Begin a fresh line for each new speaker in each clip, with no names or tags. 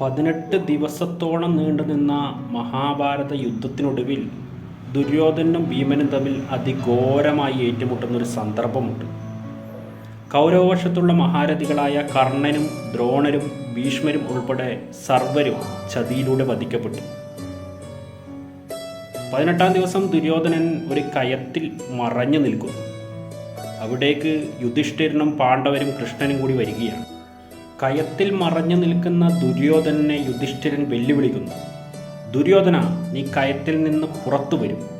പതിനെട്ട് ദിവസത്തോളം നീണ്ടുനിന്ന മഹാഭാരത യുദ്ധത്തിനൊടുവിൽ ദുര്യോധനും ഭീമനും തമ്മിൽ അതിഘോരമായി ഏറ്റുമുട്ടുന്ന ഒരു സന്ദർഭമുണ്ട്. കൗരവവശത്തുള്ള മഹാരഥികളായ കർണനും ദ്രോണരും ഭീഷ്മരും ഉൾപ്പെടെ സർവരും ചതിയിലൂടെ വധിക്കപ്പെട്ടു. പതിനെട്ടാം ദിവസം ദുര്യോധനൻ ഒരു കയത്തിൽ മറഞ്ഞു നിൽക്കുന്നു. അവിടേക്ക് യുധിഷ്ഠിരനും പാണ്ഡവരും കൃഷ്ണനും കൂടി വരികയാണ്. കയത്തിൽ മറഞ്ഞു നിൽക്കുന്ന ദുര്യോധനനെ യുധിഷ്ഠിരൻ വെല്ലുവിളിക്കുന്നു. ദുര്യോധന നീ കയത്തിൽ നിന്ന് പുറത്തു വരും.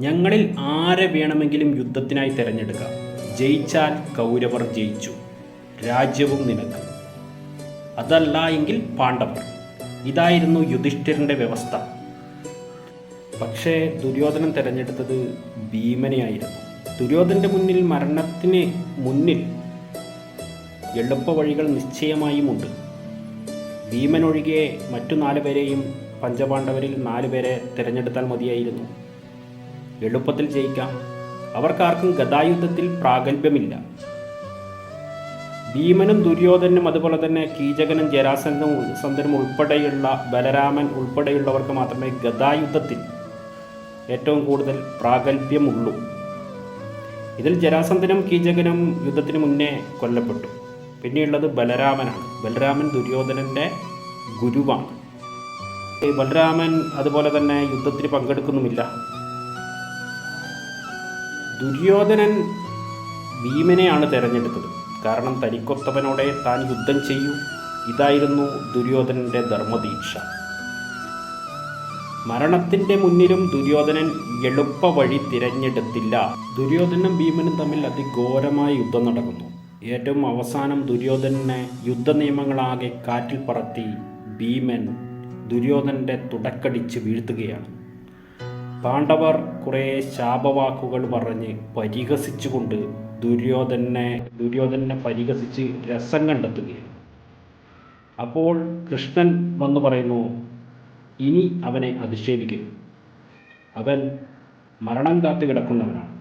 ഞങ്ങളിൽ ആരെ വേണമെങ്കിലും യുദ്ധത്തിനായി തിരഞ്ഞെടുക്കാം. ജയിച്ചാൽ കൗരവർ ജയിച്ചു. രാജ്യവും നിനക്ക്. അതല്ല എങ്കിൽ പാണ്ഡവർ. ഇതായിരുന്നു യുധിഷ്ഠിരന്റെ വ്യവസ്ഥ. പക്ഷേ ദുര്യോധനൻ തിരഞ്ഞെടുത്തത് ഭീമനെയായിരുന്നു. ദുര്യോധന്റെ മുന്നിൽ മരണത്തിന് മുന്നിൽ എളുപ്പ വഴികൾ നിശ്ചയമായുമുണ്ട്. ഭീമൻ ഒഴികെ മറ്റു നാലു പേരെയും പഞ്ചപാണ്ഡവരിൽ നാലു പേരെ തിരഞ്ഞെടുത്താൽ മതിയായിരുന്നു. എളുപ്പത്തിൽ ജയിക്കാം. അവർക്കാർക്കും ഗതായുദ്ധത്തിൽ പ്രാഗൽഭ്യമില്ല. ഭീമനും ദുര്യോധനും അതുപോലെ തന്നെ കീചകനും ജരാസന്ധനും സന്ധനും ഉൾപ്പെടെയുള്ള ബലരാമൻ ഉൾപ്പെടെയുള്ളവർക്ക് മാത്രമേ ഗതായുദ്ധത്തിൽ ഏറ്റവും കൂടുതൽ പ്രാഗൽഭ്യമുള്ളൂ. ഇതിൽ ജരാസന്ധനും കീചകനും യുദ്ധത്തിന് മുന്നേ കൊല്ലപ്പെട്ടു. പിന്നെയുള്ളത് ബലരാമനാണ്. ബലരാമൻ ദുര്യോധനന്റെ ഗുരുവാണ്. ഈ ബലരാമൻ അതുപോലെ തന്നെ യുദ്ധത്തിൽ പങ്കെടുക്കുന്നുമില്ല. ദുര്യോധനൻ ഭീമനെയാണ് തിരഞ്ഞെടുത്തത്. കാരണം തനിക്കൊത്തവനോടെ താൻ യുദ്ധം ചെയ്യൂ. ഇതായിരുന്നു ദുര്യോധനന്റെ ധർമ്മദീക്ഷ. മരണത്തിന്റെ മുന്നിലും ദുര്യോധനൻ എളുപ്പ വഴി തിരഞ്ഞെടുത്തില്ല. ദുര്യോധനും ഭീമനും തമ്മിൽ അതിഘോരമായ യുദ്ധം നടക്കുന്നു. ഏറ്റവും അവസാനം ദുര്യോധനനെ യുദ്ധ നിയമങ്ങളാകെ കാറ്റിൽ പറത്തി ഭീമൻ ദുര്യോധനന്റെ തുടക്കടിച്ച് വീഴ്ത്തുകയാണ്. പാണ്ഡവർ കുറേ ശാപവാക്കുകൾ പറഞ്ഞ് പരിഹസിച്ചുകൊണ്ട് ദുര്യോധനെ ദുര്യോധനെ പരിഹസിച്ച് രസം കണ്ടെത്തുകയാണ്. അപ്പോൾ കൃഷ്ണൻ വന്ന് പറയുന്നു ഇനി അവനെ അധിക്ഷേപിക്കും. അവൻ മരണം കാത്തു കിടക്കുന്നവനാണ്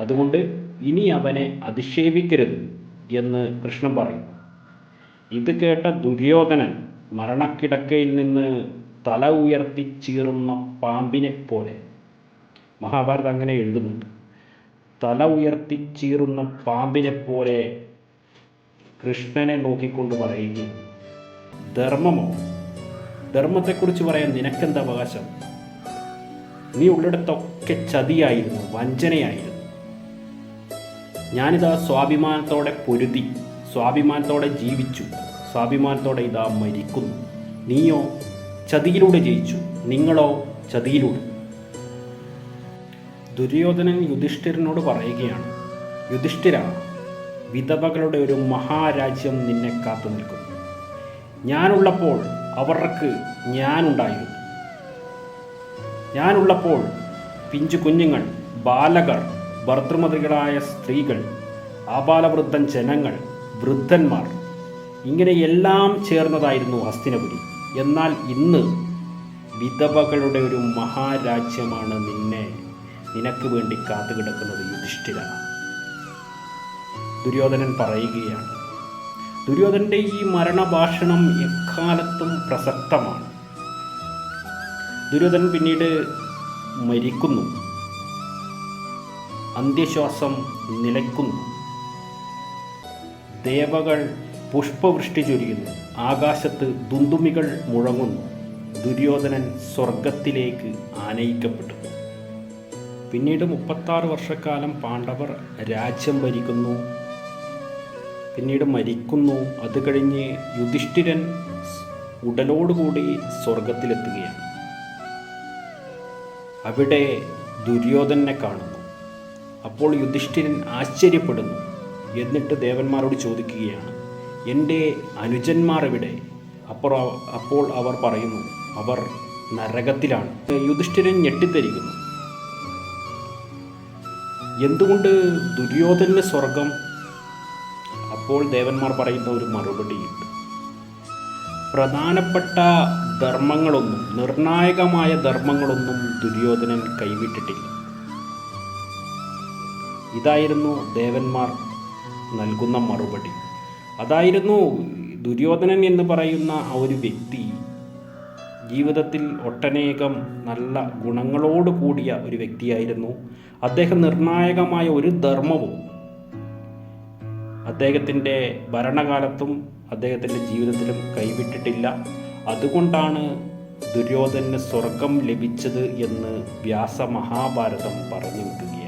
അതുകൊണ്ട് ഇനി അവനെ അധിക്ഷേപിക്കരുത്. എന്ന് കൃഷ്ണൻ പറയുന്നു. ഇത് കേട്ട ദുര്യോധനൻ മരണക്കിടക്കയിൽ നിന്ന് തല ഉയർത്തി ചീറുന്ന പാമ്പിനെ പോലെ മഹാഭാരതം അങ്ങനെ എഴുതുന്നുണ്ട്. തല ഉയർത്തി ചീറുന്ന പാമ്പിനെ പോലെ കൃഷ്ണനെ നോക്കിക്കൊണ്ട് പറയുകയും ധർമ്മമോ? ധർമ്മത്തെക്കുറിച്ച് പറയാൻ നിനക്കെന്ത് അവകാശം? നീ ഉള്ളിടത്തൊക്കെ ചതിയായിരുന്നു വഞ്ചനയായിരുന്നു. ഞാനിതാ സ്വാഭിമാനത്തോടെ പൊരുതി സ്വാഭിമാനത്തോടെ ജീവിച്ചു സ്വാഭിമാനത്തോടെ ഇതാ മരിക്കുന്നു. നീയോ ചതിയിലൂടെ ജയിച്ചു നിങ്ങളോ ചതിയിലൂടെ. ദുര്യോധനൻ യുധിഷ്ഠിരനോട് പറയുകയാണ് യുധിഷ്ഠിര വിധവകളുടെ ഒരു മഹാരാജ്യം നിന്നെ കാത്തു നിൽക്കുന്നു. ഞാനുള്ളപ്പോൾ അവർക്ക് ഞാനുണ്ടായിരുന്നു. ഞാനുള്ളപ്പോൾ പിഞ്ചു കുഞ്ഞുങ്ങൾ ബാലകർ ഭർത്തൃമതികളായ സ്ത്രീകൾ ആപാലവൃദ്ധൻ ജനങ്ങൾ വൃദ്ധന്മാർ. ഇങ്ങനെ എല്ലാം ചേർന്നതായിരുന്നു ഹസ്തിനപുരി. എന്നാൽ ഇന്ന് വിധവകളുടെ ഒരു മഹാരാജ്യമാണ് നിന്നെ. നിനക്ക് വേണ്ടി കാത്തുകിടക്കുന്നത് യുധിഷ്ഠിര. ദുര്യോധനൻ പറയുകയാണ് ദുര്യോധനന്റെ ഈ മരണഭാഷണം എക്കാലത്തും പ്രസക്തമാണ്. ദുര്യോധനൻ പിന്നീട് മരിക്കുന്നു. അന്ത്യശ്വാസം നിലയ്ക്കുന്നു. ദേവകൾ പുഷ്പവൃഷ്ടി ചൊരിയുന്നു. ആകാശത്ത് ദുന്തുമികൾ മുഴങ്ങുന്നു. ദുര്യോധനൻ സ്വർഗത്തിലേക്ക് ആനയിക്കപ്പെട്ടു. പിന്നീട് മുപ്പത്താറ് വർഷക്കാലം പാണ്ഡവർ രാജ്യം ഭരിക്കുന്നു. പിന്നീട് മരിക്കുന്നു. അത് കഴിഞ്ഞ് യുധിഷ്ഠിരൻ ഉടലോടുകൂടി സ്വർഗത്തിലെത്തുകയാണ് അവിടെ ദുര്യോധനെ കാണുന്നു. അപ്പോൾ യുധിഷ്ഠിരൻ ആശ്ചര്യപ്പെടുന്നു. എന്നിട്ട് ദേവന്മാരോട് ചോദിക്കുകയാണ് എന്റെ അനുജന്മാർ എവിടെ അപ്പോൾ അപ്പോൾ അവർ പറയുന്നു അവർ നരകത്തിലാണ്. യുധിഷ്ഠിരൻ ഞെട്ടിത്തരിക്കുന്നു. എന്തുകൊണ്ട് ദുര്യോധന സ്വർഗം? അപ്പോൾ ദേവന്മാർ പറയുന്ന ഒരു മറുപടിയുണ്ട്. പ്രധാനപ്പെട്ട ധർമ്മങ്ങളൊന്നും നിർണായകമായ ധർമ്മങ്ങളൊന്നും ദുര്യോധനൻ കൈവിട്ടിട്ടില്ല. ഇതായിരുന്നു ദേവന്മാർ നൽകുന്ന മറുപടി. അതായിരുന്നു ദുര്യോധനൻ എന്ന് പറയുന്ന ആ ഒരു വ്യക്തി ജീവിതത്തിൽ ഒട്ടനേകം നല്ല ഗുണങ്ങളോട് കൂടിയ ഒരു വ്യക്തിയായിരുന്നു. അദ്ദേഹം നിർണായകമായ ഒരു ധർമ്മവും അദ്ദേഹത്തിന്റെ ഭരണകാലത്തും അദ്ദേഹത്തിന്റെ ജീവിതത്തിലും കൈവിട്ടിട്ടില്ല. അതുകൊണ്ടാണ് ദുര്യോധനന് സ്വർഗം ലഭിച്ചത് എന്ന് വ്യാസ മഹാഭാരതം പറഞ്ഞു വെക്കുകയാണ്